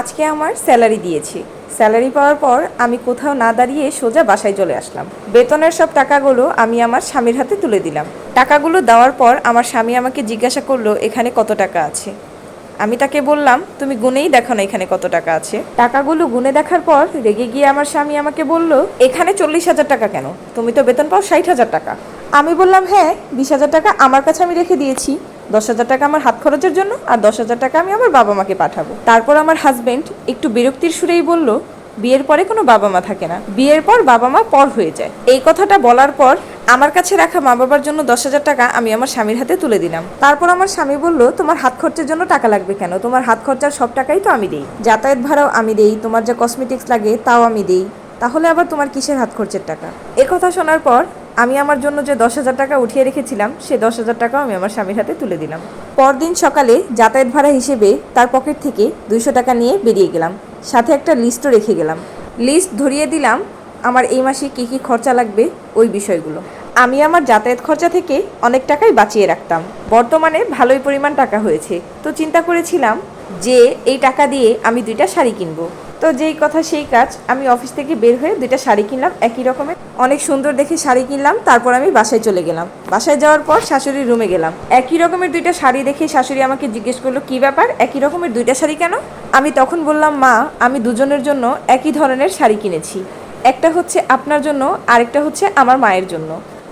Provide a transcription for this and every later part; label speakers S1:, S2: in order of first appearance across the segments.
S1: আজকে আমার স্যালারি দিয়েছি। স্যালারি পাওয়ার পর আমি কোথাও না দাঁড়িয়ে সোজা বাসায় চলে আসলাম। বেতনের সব টাকাগুলো আমি আমার স্বামীর হাতে তুলে দিলাম। টাকাগুলো দেওয়ার পর আমার স্বামী আমাকে জিজ্ঞাসা করল, এখানে কত টাকা আছে? আমি তাকে বললাম, তুমি গুনেই দেখো না এখানে কত টাকা আছে। টাকাগুলো গুনে দেখার পর রেগে গিয়ে আমার স্বামী আমাকে বলল, এখানে চল্লিশ হাজার টাকা কেন? তুমি তো বেতন পাও ষাট হাজার টাকা। আমি বললাম হ্যাঁ বিশ হাজার টাকা আমার কাছে আমি রেখে দিয়েছি। দশ হাজার টাকা আমার হাত খরচের জন্য আর দশ হাজার টাকা আমি আমার বাবা মাকে পাঠাবো। তারপর আমার হাজবেন্ড একটু বিরক্তির সুরেই বলল, বিয়ের পরে কোনো বাবা মা থাকে না। বিয়ের পর বাবা মা পর হয়ে যায়। এই কথাটা বলার পর আমার কাছে রাখা মা বাবার জন্য দশ হাজার টাকা আমি আমার স্বামীর হাতে তুলে দিলাম। তারপর আমার স্বামী বলল, তোমার হাত খরচের জন্য টাকা লাগবে কেন? তোমার হাত খরচার সব টাকাই তো আমি দেই। যাতায়াত ভাড়াও আমি দেই, তোমার যা কসমেটিক্স লাগে তাও আমি দেই। তাহলে আবার তোমার কিসের হাত খরচের টাকা? এ কথা শোনার পর আমি আমার জন্য যে দশ হাজার টাকা উঠিয়ে রেখেছিলাম, সে দশ হাজার টাকাও আমি আমার স্বামীর হাতে তুলে দিলাম। পরদিন সকালে যাতায়াত ভাড়া হিসেবে তার পকেট থেকে দুইশো টাকা নিয়ে বেরিয়ে গেলাম। সাথে একটা লিস্টও রেখে গেলাম। লিস্ট ধরিয়ে দিলাম আমার এই মাসে কী কী খরচা লাগবে ওই বিষয়গুলো। আমি আমার যাতায়াত খরচা থেকে অনেক টাকাই বাঁচিয়ে রাখতাম। বর্তমানে ভালোই পরিমাণ টাকা হয়েছে। তো চিন্তা করেছিলাম যে এই টাকা দিয়ে আমি দুইটা শাড়ি কিনবো। তো যেই কথা সেই কাজ, আমি অফিস থেকে বের হয়ে দুইটা শাড়ি কিনলাম, একই রকমের। অনেক সুন্দর দেখে শাড়ি কিনলাম, তারপর আমি বাসায় চলে গেলাম। বাসায় যাওয়ার পর শাশুড়ির রুমে গেলাম। একই রকমের দুইটা শাড়ি দেখে শাশুড়ি আমাকে জিজ্ঞেস করল, কি ব্যাপার? একই রকমের দুইটা শাড়ি কেন? আমি তখন বললাম, মা, আমি দুজনের জন্য একই ধরনের শাড়ি কিনেছি। একটা হচ্ছে আপনার জন্য, আরেকটা হচ্ছে আমার মায়ের জন্য।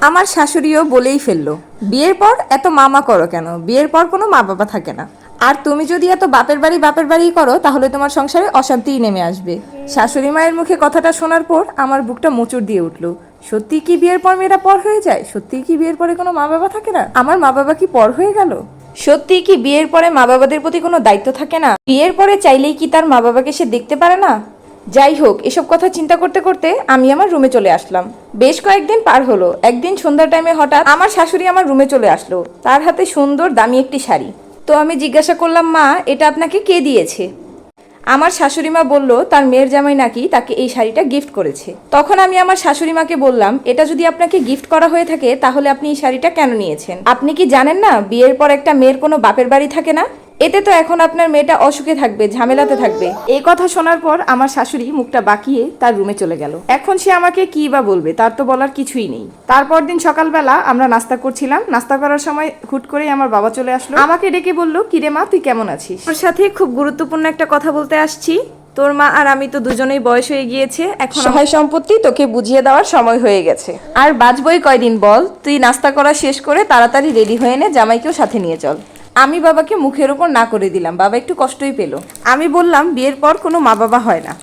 S1: আমার শাশুড়িও বলেই ফেলল, বিয়ের পর এত মামা করো কেন? বিয়ের পর কোনো মা বাবা থাকে না। আর তুমি যদি এত বাপের বাড়ি বাপের বাড়ি করো, তাহলে তোমার সংসারে অশান্তিই নেমে আসবে। শাশুড়ি মায়ের মুখে কথাটা শোনার পর আমার বুকটা মোচড় দিয়ে উঠল। সত্যি কি বিয়ের পর মেয়েরা পর হয়ে যায়? সত্যি কি বিয়ের পরে কোনো মা বাবা থাকে না? আমার মা বাবা কি পর হয়ে গেল? সত্যি কি বিয়ের পরে মা বাবাদের প্রতি কোনো দায়িত্ব থাকে না? বিয়ের পরে চাইলেই কি তার মা বাবাকে সে দেখতে পারে না? যাই হোক, এসব কথা চিন্তা করতে করতে আমি আমার রুমে চলে আসলাম। বেশ কয়েকদিন পার হলো। একদিন সন্ধ্যার টাইমে হঠাৎ আমার শাশুড়ি আমার রুমে চলে আসলো। তার হাতে সুন্দর দামি একটি শাড়ি। তো আমি জিজ্ঞাসা করলাম, মা, এটা আপনাকে কে দিয়েছে? আমার শাশুড়ি মা বলল, তার মেয়ের জামাই নাকি তাকে এই শাড়িটা গিফট করেছে। তখন আমি আমার শাশুড়ি মাকে বললাম, এটা যদি আপনাকে গিফট করা হয়ে থাকে, তাহলে আপনি এই শাড়িটা কেন নিয়েছেন? আপনি কি জানেন না, বিয়ের পর একটা মেয়ের কোনো বাপের বাড়ি থাকে না? এতে তো এখন আপনার মেয়েটা অসুখে থাকবে ঝামেলাতে থাকবে। এই কথা শোনার পর আমার শাশুড়ি মুখটা বাঁকিয়ে তার রুমে চলে গেল। এখন সে আমাকে কি বা বলবে তার তো বলার কিছুই নেই। তারপর দিন সকালবেলা আমরা নাস্তা করছিলাম। নাস্তা করার সময় হুট করেই আমার বাবা চলে আসলো। আমাকে ডেকে বলল কিরে মা তুই কেমন আছিস? ওর সাথে খুব গুরুত্বপূর্ণ একটা কথা বলতে আসছি। তোর মা আর আমি তো দুজনেই বয়স হয়ে গিয়েছে এখন সহায় সম্পত্তি তোকে বুঝিয়ে দেওয়ার সময় হয়ে গেছে। আর বাঁচবই কয়দিন বল তুই নাস্তা করা শেষ করে তাড়াতাড়ি রেডি হয়ে নে জামাইকেও সাথে নিয়ে চল। আমি বাবাকে মুখের ওপর না করে দিলাম। বাবা একটু কষ্টই পেল। আমি বললাম, বিয়ের পর কোনো মা বাবা হয় না।